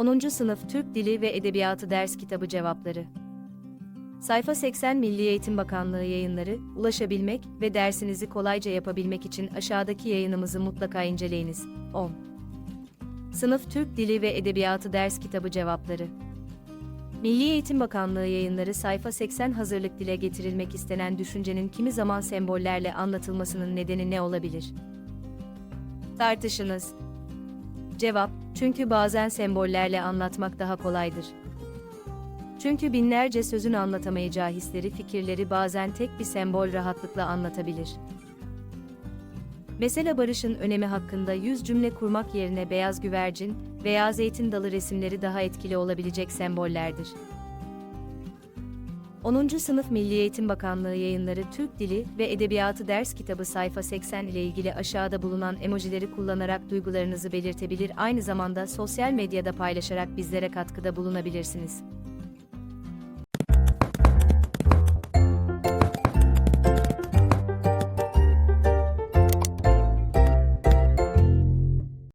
10. Sınıf Türk Dili ve Edebiyatı Ders Kitabı Cevapları Sayfa 80 Milli Eğitim Bakanlığı yayınları, ulaşabilmek ve dersinizi kolayca yapabilmek için aşağıdaki yayınımızı mutlaka inceleyiniz. 10. Sınıf Türk Dili ve Edebiyatı Ders Kitabı Cevapları Milli Eğitim Bakanlığı yayınları sayfa 80 hazırlık dile getirilmek istenen düşüncenin kimi zaman sembollerle anlatılmasının nedeni ne olabilir? Tartışınız. Cevap, çünkü bazen sembollerle anlatmak daha kolaydır. Çünkü binlerce sözün anlatamayacağı hisleri, fikirleri bazen tek bir sembol rahatlıkla anlatabilir. Mesela barışın önemi hakkında yüz cümle kurmak yerine beyaz güvercin veya zeytin dalı resimleri daha etkili olabilecek sembollerdir. 10. Sınıf Milli Eğitim Bakanlığı yayınları Türk Dili ve Edebiyatı Ders Kitabı sayfa 80 ile ilgili aşağıda bulunan emojileri kullanarak duygularınızı belirtebilir aynı zamanda sosyal medyada paylaşarak bizlere katkıda bulunabilirsiniz.